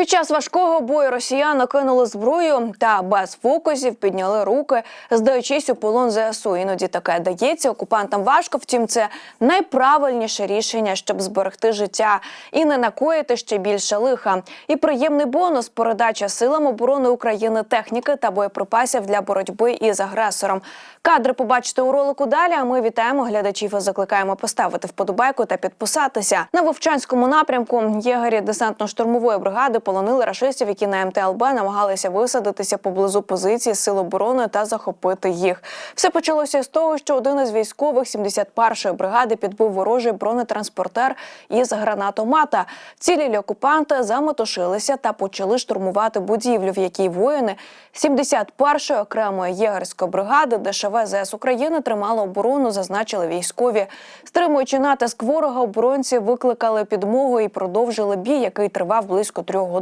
Під час важкого бою росіяни кинули зброю та без фокусів підняли руки, здаючись у полон ЗСУ. Іноді таке дається окупантам важко. Втім, це найправильніше рішення, щоб зберегти життя і не накоїти ще більше лиха. І приємний бонус передача силам оборони України техніки та боєприпасів для боротьби із агресором. Кадри побачите у ролику далі. А ми вітаємо глядачів і закликаємо поставити вподобайку та підписатися на вовчанському напрямку. Єгері десантно-штурмової бригади полонили рашистів, які на МТЛБ намагалися висадитися поблизу позиції сил оборони та захопити їх. Все почалося з того, що один із військових 71-ї бригади підбив ворожий бронетранспортер із гранатомата. Цілілі окупанти заметушилися та почали штурмувати будівлю, в якій воїни 71-ї окремої єгерської бригади ДШВ ЗС України тримали оборону, зазначили військові. Стримуючи натиск ворога, оборонці викликали підмогу і продовжили бій, який тривав близько трьох годин.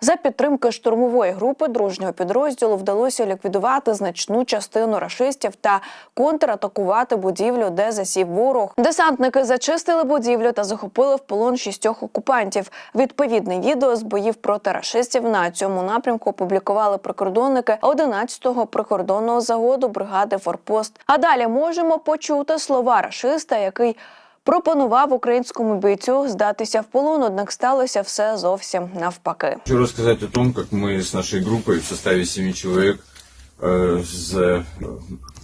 За підтримки штурмової групи дружнього підрозділу вдалося ліквідувати значну частину рашистів та контратакувати будівлю, де засів ворог. Десантники зачистили будівлю та захопили в полон шістьох окупантів. Відповідне відео з боїв проти рашистів на цьому напрямку опублікували прикордонники 11-го прикордонного загоду бригади Форпост. А далі можемо почути слова рашиста, який пропонував українському бійцю здатися в полон, однак сталося все зовсім навпаки. Хочу рассказать о том, как мы с нашей группой в составе семи человек, э, за-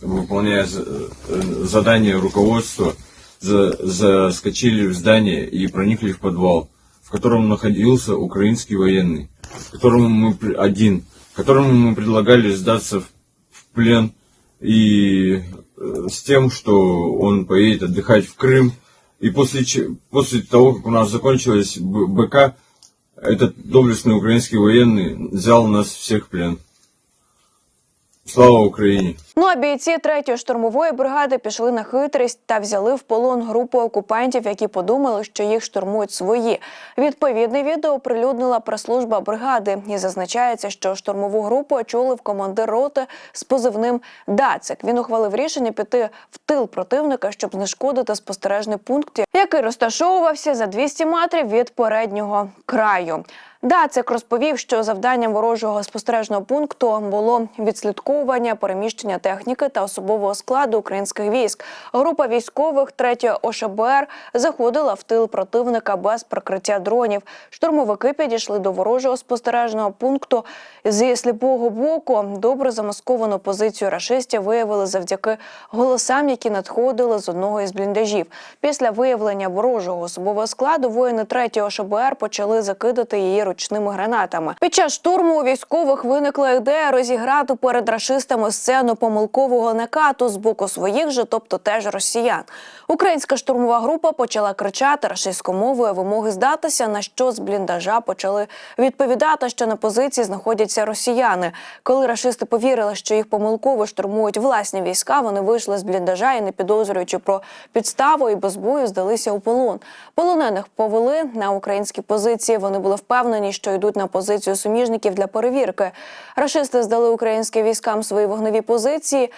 выполняя за- э, задание руководства, за- заскочили в здание и проникли в подвал, в котором находился украинский военный, которому мы при- один, которому мы предлагали сдаться в, в плен и э, с тем, что он поедет отдыхать в Крым. И после, че- после того, как у нас закончилась Б- БК, этот доблестный украинский военный взял нас всех в плен. Слава Украине! Ну а бійці третьої штурмової бригади пішли на хитрість та взяли в полон групу окупантів, які подумали, що їх штурмують свої. Відповідне відео оприлюднила прес-служба бригади і зазначається, що штурмову групу очолив командир роти з позивним Дацик. Він ухвалив рішення піти в тил противника, щоб знешкодити спостережний пункт, який розташовувався за 200 метрів від переднього краю. Дацик розповів, що завданням ворожого спостережного пункту було відслідковування переміщення техніки та особового складу українських військ. Група військових 3 ОШБР заходила в тил противника без прикриття дронів. Штурмовики підійшли до ворожого спостережного пункту зі сліпого боку. Добре замасковану позицію рашистів виявили завдяки голосам, які надходили з одного із бліндажів. Після виявлення ворожого особового складу воїни 3 ОШБР почали закидати її ручними гранатами. Під час штурму у військових виникла ідея розіграти перед рашистами сцену помилкового накату з боку своїх же, тобто теж росіян. Українська штурмова група почала кричати рашистською мовою вимоги здатися, на що з бліндажа почали відповідати, що на позиції знаходяться росіяни. Коли рашисти повірили, що їх помилково штурмують власні війська, вони вийшли з бліндажа і, не підозрюючи про підставу і без бою, здалися у полон. Полонених повели на українські позиції. Вони були впевнені, що йдуть на позицію суміжників для перевірки. Рашисти здали українським військам свої вогневі позиції.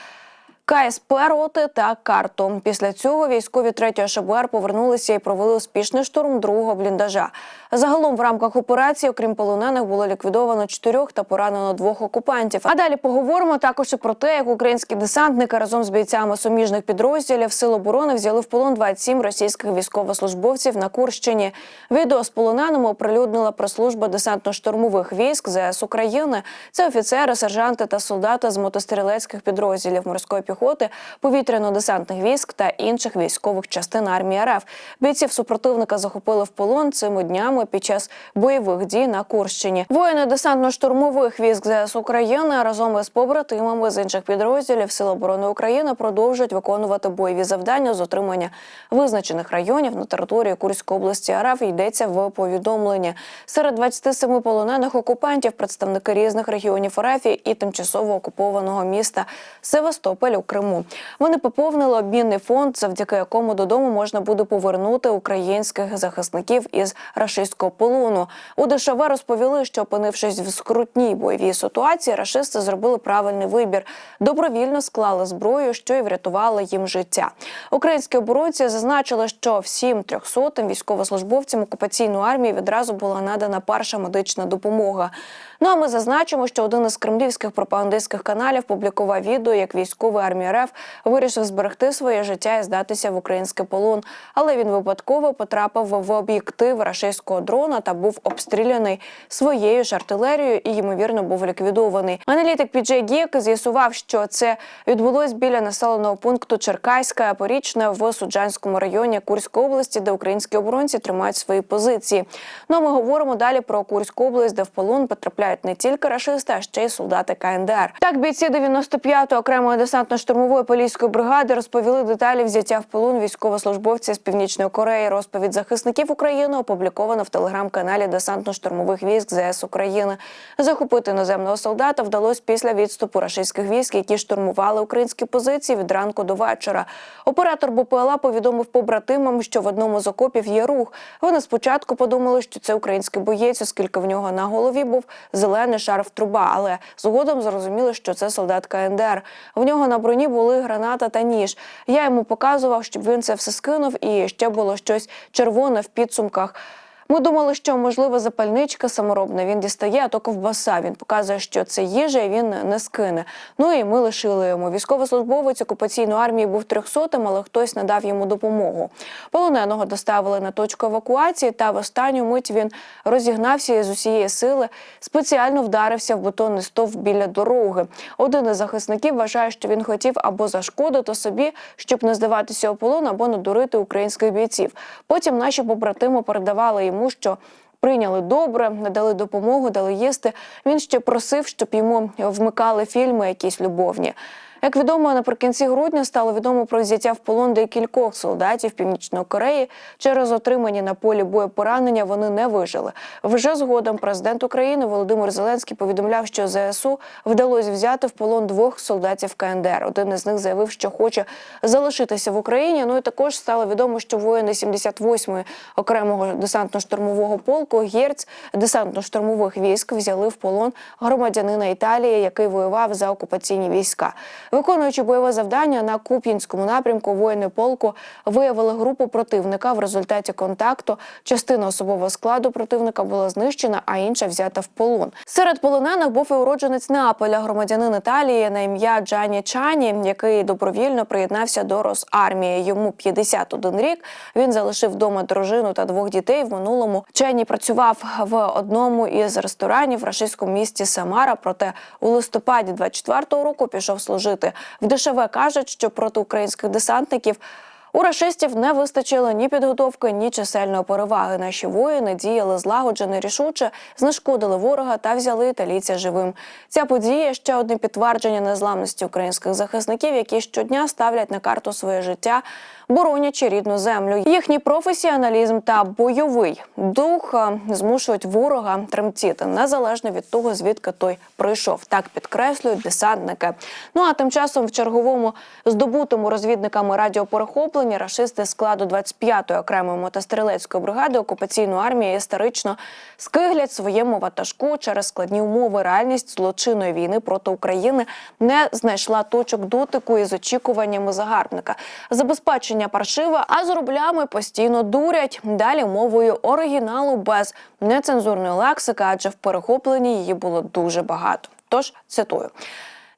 КСП роти та карту. Після цього військові 3 ШБР повернулися і провели успішний штурм другого бліндажа. Загалом в рамках операції, окрім полонених, було ліквідовано чотирьох та поранено двох окупантів. А далі поговоримо також і про те, як українські десантники разом з бійцями суміжних підрозділів Сил оборони взяли в полон 27 російських військовослужбовців на Курщині. Відео з полоненими оприлюднила прес-служба десантно-штурмових військ ЗС України. Це офіцери, сержанти та солдати з мотострілецьких підрозділів морської піхоти, повітряно-десантних військ та інших військових частин армії РФ. Бійців супротивника захопили в полон цими днями під час бойових дій на Курщині. Воїни десантно-штурмових військ ЗС України разом із побратимами з інших підрозділів Сил оборони України продовжують виконувати бойові завдання з отримання визначених районів на території Курської області РФ. Йдеться в повідомленні. Серед 27 полонених окупантів представники різних регіонів РФ і тимчасово окупованого міста Севастополь у Криму. Вони поповнили обмінний фонд, завдяки якому додому можна буде повернути українських захисників із рашистської полону. У ДШВ розповіли, що опинившись в скрутній бойовій ситуації, рашисти зробили правильний вибір. Добровільно склали зброю, що й врятувало їм життя. Українські оборонці зазначили, що всім трьохсотим військовослужбовцям окупаційної армії відразу була надана перша медична допомога. Ну а ми зазначимо, що один із кремлівських пропагандистських каналів публікував відео, як військовий армії РФ вирішив зберегти своє життя і здатися в український полон. Але він випадково потрапив в об'єктив рашистського дрона та був обстріляний своєю ж артилерією і ймовірно був ліквідований. Аналітик PJ Гік з'ясував, що це відбулось біля населеного пункту Черкаська Порічне в Суджанському районі Курської області, де українські оборонці тримають свої позиції. Ну а ми говоримо далі про Курську область, де в полон потрапляють не тільки рашисти, а ще й солдати КНДР. Так бійці 95-ї окремої десантно-штурмової поліської бригади розповіли деталі взяття в полон військовослужбовця з північної Кореї. Розповідь захисників України опублікована в телеграм-каналі десантно-штурмових військ ЗС України. Захопити іноземного солдата вдалося після відступу рашистських військ, які штурмували українські позиції від ранку до вечора. Оператор БПЛА повідомив побратимам, що в одному з окопів є рух. Вони спочатку подумали, що це український боєць, оскільки в нього на голові був зелений шарф труба, але згодом зрозуміли, що це солдат КНДР. В нього на броні були граната та ніж. Я йому показував, щоб він це все скинув, і ще було щось червоне в підсумках. Ми думали, що можливо запальничка саморобна. Він дістає, а то ковбаса. Він показує, що це їжа, і він не скине. Ну і ми лишили йому. Військовослужбовець окупаційної армії був трьохсотим, але хтось не дав йому допомогу. Полоненого доставили на точку евакуації, та в останню мить він розігнався з усієї сили спеціально вдарився в бетонний стовп біля дороги. Один із захисників вважає, що він хотів або зашкодити собі, щоб не здаватися у полон, або надурити українських бійців. Потім наші побратими передавали йому, що прийняли добре, надали допомогу, дали їсти. Він ще просив, щоб йому вмикали фільми якісь любовні. Як відомо, наприкінці грудня стало відомо про взяття в полон декількох солдатів Північної Кореї. Через отримані на полі бою поранення вони не вижили. Вже згодом президент України Володимир Зеленський повідомляв, що ЗСУ вдалося взяти в полон двох солдатів КНДР. Один із них заявив, що хоче залишитися в Україні. Ну і також стало відомо, що воїни 78-ї окремого десантно-штурмового полку Герц десантно-штурмових військ взяли в полон громадянина Італії, який воював за окупаційні війська. Виконуючи бойове завдання на Куп'янському напрямку, воїни полку виявили групу противника. В результаті контакту частина особового складу противника була знищена, а інша взята в полон. Серед полонених був і уродженець Неаполя, громадянин Італії на ім'я Джані Чані, який добровільно приєднався до Росармії. Йому 51 рік. Він залишив вдома дружину та двох дітей. В минулому Чані працював в одному із ресторанів в рашистському місті Самара. Проте у листопаді 24-го року пішов служити. В ДШВ кажуть, що проти українських десантників. У рашистів не вистачило ні підготовки, ні чисельної переваги. Наші воїни діяли злагоджено, рішуче, знешкодили ворога та взяли італійця живим. Ця подія ще одне підтвердження незламності українських захисників, які щодня ставлять на карту своє життя, боронячи рідну землю. Їхній професіоналізм та бойовий дух е, змушують ворога тремтіти незалежно від того, звідки той прийшов. Так підкреслюють десантники. Ну а тим часом в черговому здобутому розвідниками радіоперехопленні рашисти складу 25-ї окремої мотострілецької бригади окупаційної армії історично скиглять своєму ватажку через складні умови. Реальність злочинної війни проти України не знайшла точок дотику із очікуваннями загарбника. Забезпечення паршиве, а з рублями постійно дурять. Далі мовою оригіналу без нецензурної лексики, адже в перехопленні її було дуже багато. Тож цитую.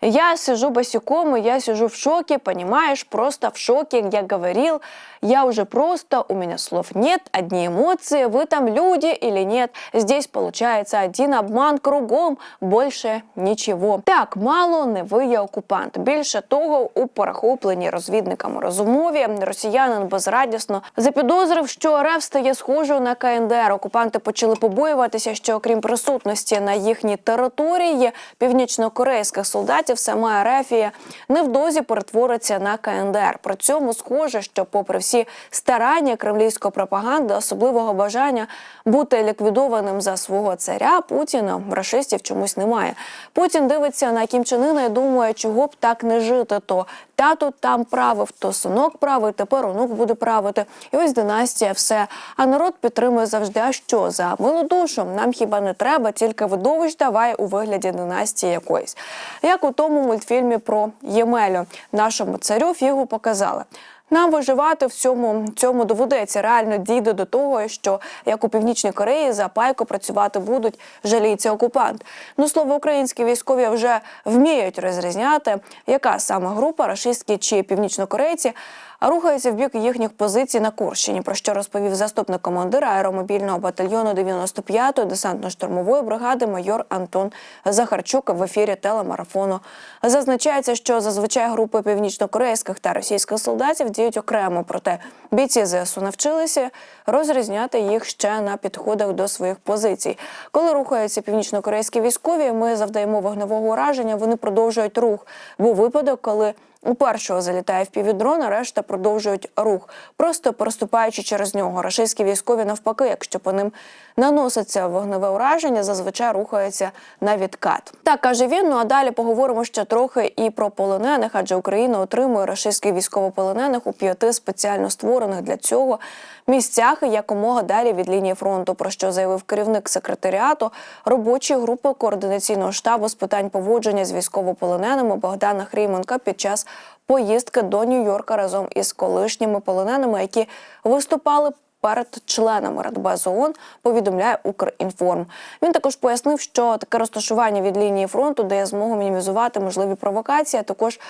Я сижу босиком, и я сижу в шоке, понимаешь, просто в шоке, я говорил, я уже просто, у меня слов нет, одни эмоции, вы там люди или нет. Здесь получается один обман кругом, больше нічого. Так, мало не ви є окупант. Більше того, у перехопленій розвідниками розумові росіянин безрадісно запідозрив, що РФ стає схожою на КНДР. Окупанти почали побоюватися, що окрім присутності на їхній території північнокорейських солдатів солдатів, сама Ерефія невдовзі перетвориться на КНДР. При цьому схоже, що, попри всі старання кремлівської пропаганди, особливого бажання бути ліквідованим за свого царя Путіна, рашистів чомусь немає. Путін дивиться на Кім Чен Ына і думає, чого б так не жити. То тато там правив, то синок правив, тепер онук буде правити. І ось династія, все. А народ підтримує завжди. А що за милу душу? Нам хіба не треба, тільки видовищ давай у вигляді династії якоїсь. Як у тому мультфільмі про Ємелю, нашому царю фігу показали. Нам виживати в цьому цьому доведеться. Реально дійде до того, що як у північній Кореї за пайку працювати будуть жаліється окупант. Ну слово, українські військові вже вміють розрізняти, яка саме група рашистські чи північнокорейці рухається в бік їхніх позицій на Курщині. Про що розповів заступник командира аеромобільного батальйону 95-ї десантно-штурмової бригади майор Антон Захарчук в ефірі телемарафону. Зазначається, що зазвичай групи північнокорейських та російських солдатів діють окремо, проте бійці ЗСУ навчилися розрізняти їх ще на підходах до своїх позицій. Коли рухаються північнокорейські військові, ми завдаємо вогневого ураження. Вони продовжують рух. Був випадок, коли у першого залітає впівдрон, а решта продовжують рух, просто переступаючи через нього. Рашистські військові навпаки, якщо по ним наноситься вогневе ураження, зазвичай рухаються на відкат. Так каже він. Ну а далі поговоримо ще трохи і про полонених, адже Україна отримує рашистських військовополонених у п'яти спеціально створених для цього місцях і якомога далі від лінії фронту. Про що заявив керівник секретаріату робочої групи координаційного штабу з питань поводження з військовополоненими Богдана Хрійменка під час поїздки до Нью-Йорка разом із колишніми полоненими, які виступали. Перед членами Радбезу ООН повідомляє Укрінформ. Він також пояснив, що таке розташування від лінії фронту дає змогу мінімізувати можливі провокації. а Також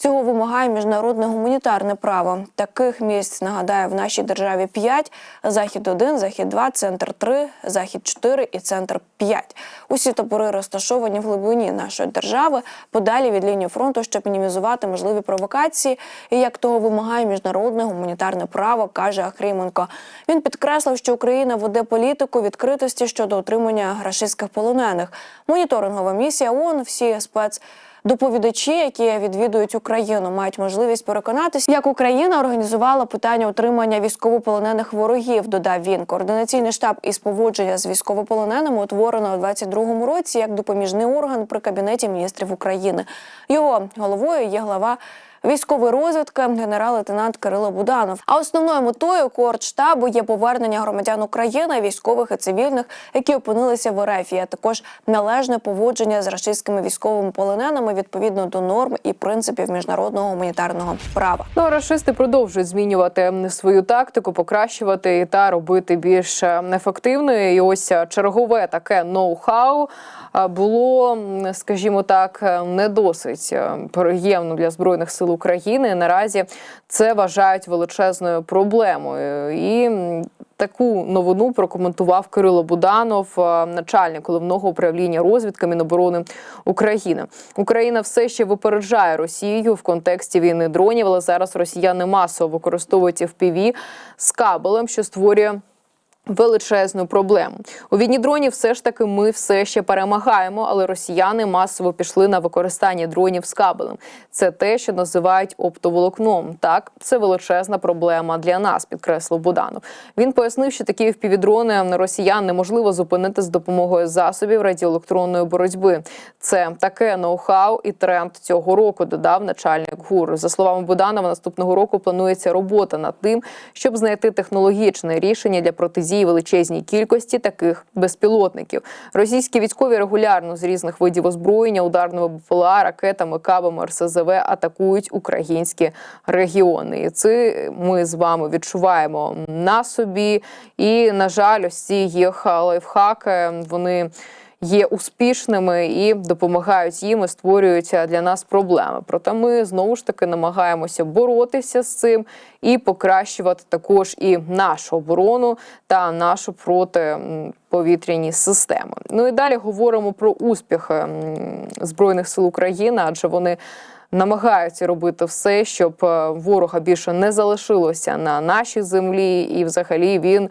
цього вимагає міжнародне гуманітарне право. Таких місць нагадаю в нашій державі 5, захід 1, захід 2, центр 3, захід 4 і центр 5. Усі табори розташовані в глибині нашої держави, подалі від лінії фронту, щоб мінімізувати можливі провокації. І як того вимагає міжнародне гуманітарне право, каже Ахріменко. Він підкреслив, що Україна веде політику відкритості щодо отримання рашистських полонених. Моніторингова місія ООН, всі спец. Доповідачі, які відвідують Україну, мають можливість переконатися, як Україна організувала питання утримання військовополонених ворогів. Додав він. Координаційний штаб із поводження з військовополоненими утворено у 22-му році як допоміжний орган при кабінеті міністрів України. Його головою є глава. Військової розвідки генерал-лейтенант Кирило Буданов. А основною метою коордштабу є повернення громадян України, військових і цивільних, які опинилися в РФ, а також належне поводження з рашистськими військовими полоненими відповідно до норм і принципів міжнародного гуманітарного права. Ну, а рашисти продовжують змінювати свою тактику, покращувати та робити більш ефективною. І ось чергове таке ноу-хау було, скажімо так, е, не досить е, приємно для збройних сил України. Наразі це вважають величезною проблемою. І таку новину прокоментував Кирило Буданов, е, начальник головного управління розвідки Міноборони України. Україна все ще випереджає Росію в контексті війни дронів, але зараз росіяни масово використовують FPV з кабелем, що створює. Величезну проблему у війні дронів все ж таки ми все ще перемагаємо, але росіяни масово пішли на використання дронів з кабелем. Це те, що називають оптоволокном. Так, це величезна проблема для нас, підкреслив Буданов. Він пояснив, що такі впівдрони росіян неможливо зупинити з допомогою засобів радіоелектронної боротьби. Це таке ноу-хау і тренд цього року. Додав начальник ГУР. За словами Буданова, наступного року планується робота над тим, щоб знайти технологічне рішення для протизії величезній кількості таких безпілотників. Російські військові регулярно з різних видів озброєння, ударними БПЛА, ракетами, кабами, РСЗВ атакують українські регіони. І це ми з вами відчуваємо на собі. І на жаль, ось ці їх лайфхаки вони. Є успішними і допомагають їм і створюють для нас проблеми. Проте ми знову ж таки намагаємося боротися з цим і покращувати також і нашу оборону та нашу протиповітряні системи. Ну і далі говоримо про успіхи збройних сил України, адже вони. Намагаються робити все, щоб е, ворога більше не залишилося на нашій землі, і взагалі він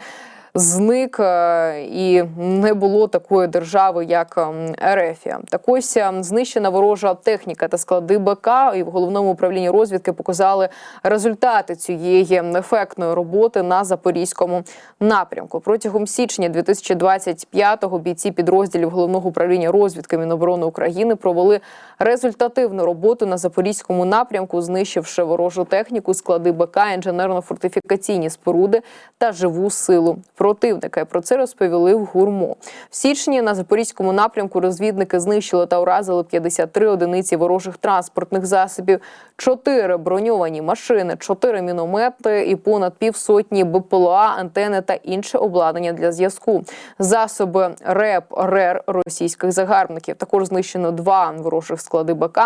зник е, і не було такої держави, як ем, Ерефія. Так ось ем, знищена ворожа техніка та склади БК і в головному управлінні розвідки показали результати цієї ефектної роботи на запорізькому напрямку. Протягом січня 2025-го бійці підрозділів головного управління розвідки Міноборони України провели результативну роботу на запорізькому напрямку, знищивши ворожу техніку, склади БК, інженерно-фортифікаційні споруди та живу силу противника. Про це розповіли в гурмо. В січні на запорізькому напрямку розвідники знищили та уразили 53 одиниці ворожих транспортних засобів, 4 броньовані машини, 4 міномети і понад півсотні БПЛА, антени та інше обладнання для зв'язку. Засоби РЕП РЕР російських загарбників. Також знищено два ворожих склади БК.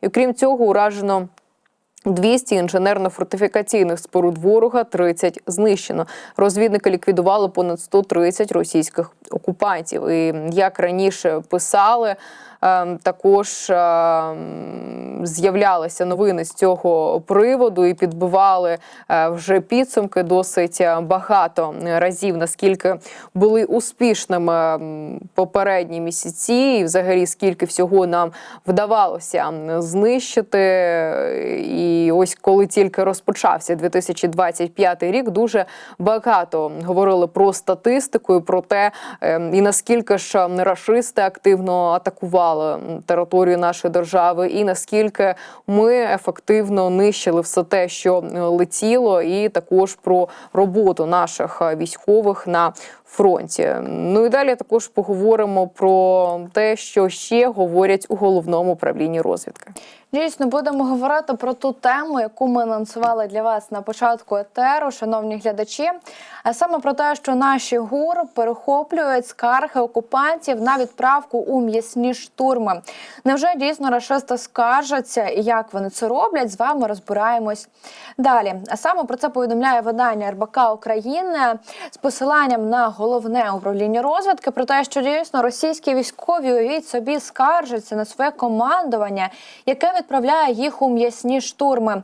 І окрім цього, уражено 200 інженерно-фортифікаційних споруд ворога, 30 знищено. Розвідники ліквідували понад 130 російських окупантів. І як раніше писали, ем, також ем, з'являлися новини з цього приводу і підбивали е, вже підсумки досить багато разів, наскільки були успішними попередні місяці, і взагалі скільки всього нам вдавалося знищити. І ось коли тільки розпочався 2025 рік, дуже багато говорили про статистику і про те, ем, і наскільки ж рашисти активно атакували територію нашої держави, і наскільки ми ефективно нищили все те, що е, летіло, і також про роботу наших е, військових на фронті. Ну і далі також поговоримо про те, що ще говорять у головному управлінні розвідки. Дійсно, будемо говорити про ту тему, яку ми анонсували для вас на початку етеру, шановні глядачі. А саме про те, що наші гур перехоплюють скарги окупантів на відправку у м'ясні штурми. Невже дійсно рашисти скаржаться і як вони це роблять? З вами розбираємось далі. А саме про це повідомляє видання РБК України з посиланням на головне управління розвідки про те, що дійсно російські військові уявіть собі скаржаться на своє командування, яке відправляє їх у м'ясні штурми.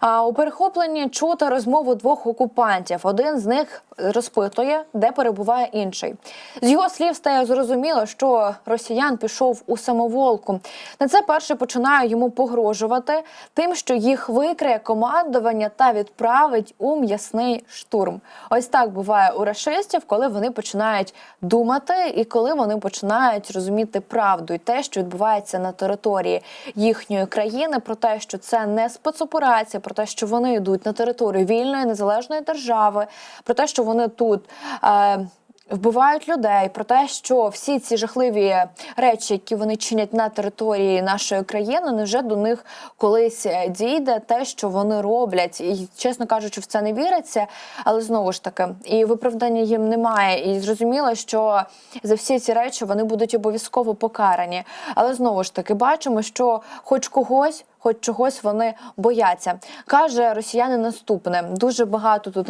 А у перехопленні чути розмову двох окупантів. Один з них розпитує, де перебуває інший. З його слів стає зрозуміло, що росіян пішов у самоволку. На це перший починає йому погрожувати тим, що їх викриє командування та відправить у м'ясний штурм. Ось так буває у рашистів, коли вони починають думати і коли вони починають розуміти правду і те, що відбувається на території їхньої країни, про те, що це не спецоперація, про те, що вони йдуть на територію вільної незалежної держави, про те, що вони тут. Е, Вбивають людей про те, що всі ці жахливі речі, які вони чинять на території нашої країни, невже до них колись е, дійде те, що вони роблять, і чесно кажучи, в це не віриться. Але знову ж таки, і виправдання їм немає. І зрозуміло, що за всі ці речі вони будуть обов'язково покарані. Але знову ж таки, бачимо, що хоч когось. Хоч чогось вони бояться, каже росіяни наступне. Дуже багато тут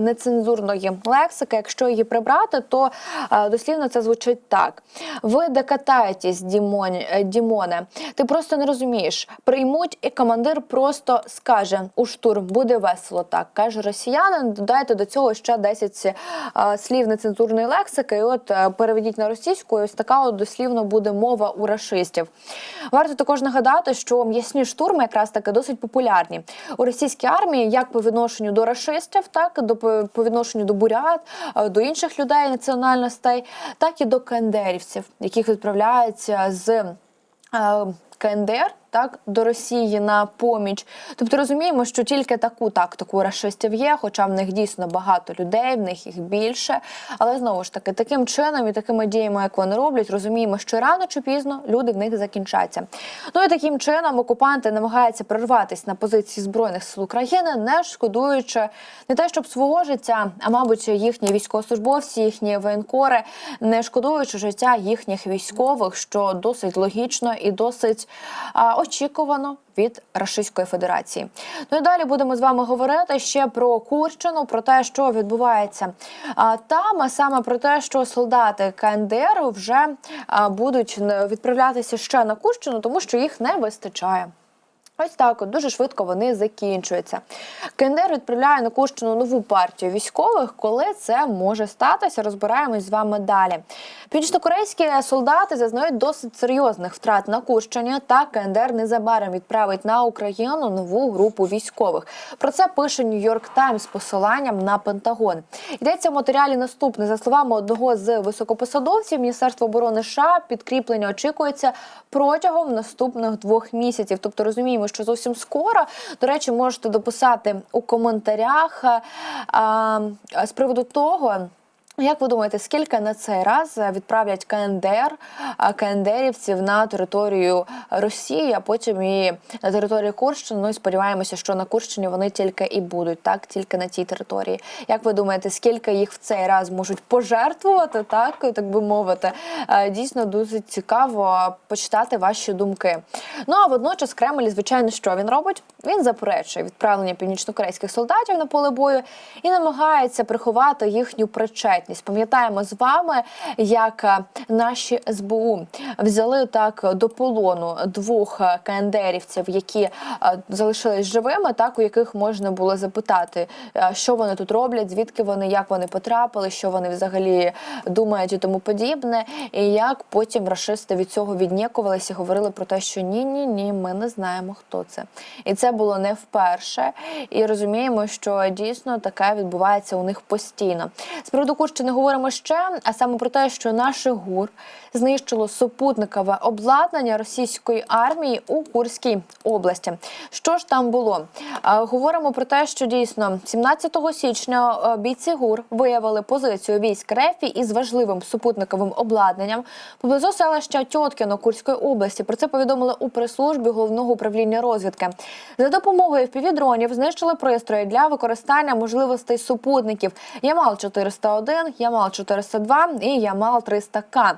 нецензурної лексики. Якщо її прибрати, то е, дослівно це звучить так: ви докатаєтесь, Дімон, е, Дімоне. Ти просто не розумієш. Приймуть, і командир просто скаже: у штурм буде весело. Так каже росіянин. Додайте до цього ще 10 е, слів нецензурної лексики. І от переведіть на російську. і Ось така от дослівно буде мова у рашистів. Варто також нагадати, що м'ясні штурми якраз таки досить популярні у російській армії, як по відношенню до рашистів, так до по по відношенню до бурят, е, до інших людей національностей, так і до кендерівців, яких відправляються з е, КНДР. Так, до Росії на поміч. Тобто розуміємо, що тільки таку тактику рашистів є, хоча в них дійсно багато людей, в них їх більше. Але знову ж таки, таким чином і такими діями, як вони роблять, розуміємо, що рано чи пізно люди в них закінчаться. Ну і таким чином окупанти намагаються прорватися на позиції збройних сил України, не шкодуючи не те, щоб свого життя, а мабуть, їхні військовослужбовці, їхні воєнкори, не шкодуючи життя їхніх військових, що досить логічно і досить а, очікувано від Російської Федерації. Ну і далі будемо з вами говорити ще про Курщину, про те, що відбувається там, а саме про те, що солдати КНДР вже будуть відправлятися ще на Курщину, тому що їх не вистачає. Ось так, от дуже швидко вони закінчуються. КНДР відправляє на Курщину нову партію військових. Коли це може статися, розбираємось з вами далі. Північнокорейські солдати зазнають досить серйозних втрат на Курщині. Та КНДР незабаром відправить на Україну нову групу військових. Про це пише Нью-Йорк Таймс з посиланням на Пентагон. Йдеться в матеріалі наступне за словами одного з високопосадовців Міністерства оборони США. Підкріплення очікується протягом наступних двох місяців. Тобто розуміємо, що зовсім скоро. До речі, можете дописати у коментарях а, а, з приводу того. Як ви думаєте, скільки на цей раз відправлять КНДР КНДРівців на територію Росії, а потім і на територію Курщини? Ну і сподіваємося, що на Курщині вони тільки і будуть, так тільки на тій території. Як ви думаєте, скільки їх в цей раз можуть пожертвувати, так так би мовити? Дійсно дуже цікаво почитати ваші думки. Ну а водночас Кремль, звичайно, що він робить? Він заперечує відправлення північнокорейських солдатів на поле бою і намагається приховати їхню причетність. Пам'ятаємо з вами, як е, наші СБУ взяли так до полону двох е, КНДРівців, які е, залишились живими, так у яких можна було запитати, що вони тут роблять, звідки вони, як вони потрапили, що вони взагалі думають і тому подібне, і як потім рашисти від цього віднікувалися, говорили про те, що ні, ні, ні, ми не знаємо, хто це. І це було не вперше. І розуміємо, що дійсно таке відбувається у них постійно. З приводу Курщини говоримо ще, а саме про те, що наше ГУР знищило супутникове обладнання російської армії у Курській області. Що ж там було? Говоримо про те, що дійсно 17 січня е, бійці ГУР виявили позицію військ РЕФІ із важливим супутниковим обладнанням поблизу селища Тьоткіно Курської області. Про це повідомили у прес-службі головного управління розвідки. За допомогою впівдронів знищили пристрої для використання можливостей супутників Ямал 401, Ямал 402 і Ямал 300К,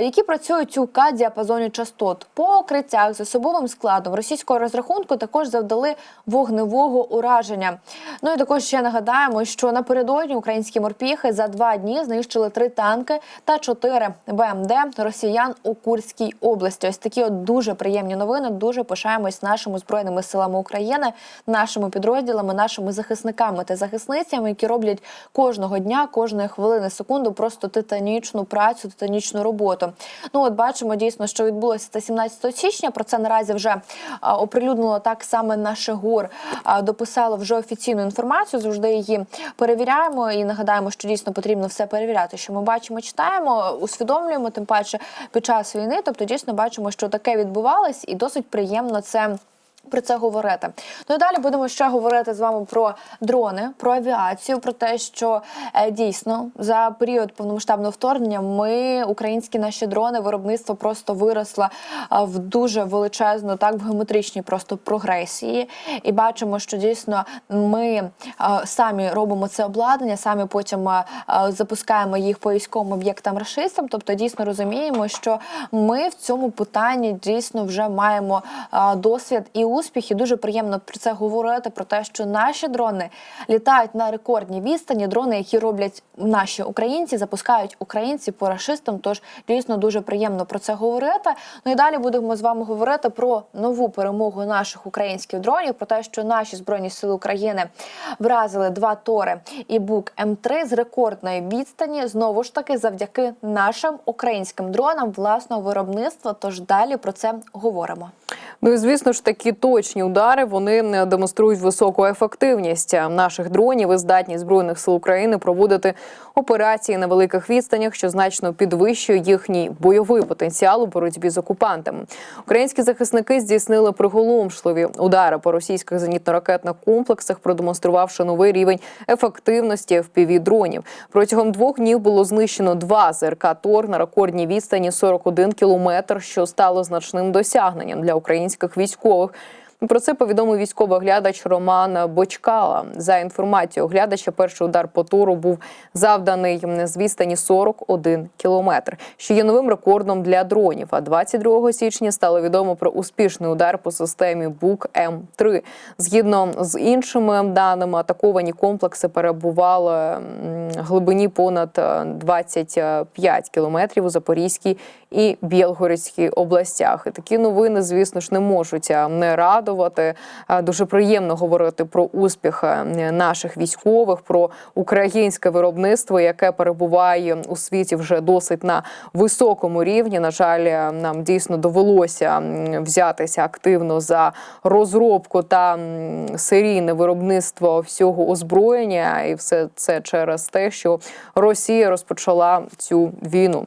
які працюють у К-діапазоні частот. По укриттях з особовим складом російського розрахунку також завдали вогневого ураження. Ну і також ще нагадаємо, що напередодні українські морпіхи за два дні знищили три танки та чотири БМД росіян у Курській області. Ось такі от дуже приємні новини. Дуже пишаємось нашими збройними силами України, нашими підрозділами, нашими захисниками та захисницями, які роблять кожного дня, кожної хвилини секунду просто титанічну працю, титанічну роботу. Ну от бачимо дійсно, що відбулося це 17 січня. Про це наразі вже оприлюднило так саме наше ГУР дописало вже офіційну інформацію. Завжди її перевіряємо і нагадаємо, що дійсно потрібно все перевіряти. Що ми бачимо, читаємо, усвідомлюємо, тим паче під час війни. Тобто, дійсно бачимо, що таке відбувалось, і досить приємно це. Про це говорити. Ну і далі будемо ще говорити з вами про дрони, про авіацію, про те, що е, дійсно за період повномасштабного вторгнення ми, українські наші дрони, виробництво просто виросло е, в дуже величезну, так в геометричній просто прогресії. І бачимо, що дійсно ми е, самі робимо це обладнання, самі потім запускаємо їх по військовим об'єктам рашистам. Тобто дійсно розуміємо, що ми в цьому питанні дійсно вже маємо досвід і успіх. І дуже приємно про це говорити. Про те, що наші дрони літають на рекордній відстані. Дрони, які роблять наші українці, запускають українці по рашистам. Тож дійсно дуже приємно про це говорити. Ну і далі будемо з вами говорити про нову перемогу наших українських дронів. Про те, що наші збройні сили України вразили два тори і бук М3 з рекордної відстані. Знову ж таки, завдяки нашим українським дронам власного виробництва. Тож далі про це говоримо. Ну і звісно ж, такі точні удари вони е, демонструють високу ефективність е, наших дронів і здатність збройних сил України проводити операції на великих відстанях, що значно підвищує їхній бойовий потенціал у боротьбі з окупантами. Українські захисники здійснили приголомшливі удари по російських зенітно-ракетних комплексах, продемонструвавши новий рівень ефективності fpv дронів. Протягом двох днів було знищено два ЗРК Тор на рекордній відстані 41 кілометр, що стало значним досягненням для українських військових. Про це повідомив військовий оглядач Роман Бочкала. За інформацією оглядача, перший удар по туру був завданий з відстані 41 кілометр, що є новим рекордом для дронів. А 22 січня стало відомо про успішний удар по системі БУК М3. Згідно з іншими даними, атаковані комплекси перебували м, глибині понад е, 25 кілометрів у Запорізькій і Білгородській областях. І такі новини, звісно ж, не можуть е, не радувати. Згадувати. Е, Дуже приємно говорити про успіх е, наших військових, про українське виробництво, яке перебуває у світі вже досить на високому рівні. На жаль, е, нам дійсно довелося взятися активно за розробку та серійне виробництво всього озброєння, і все це через те, що Росія розпочала цю війну.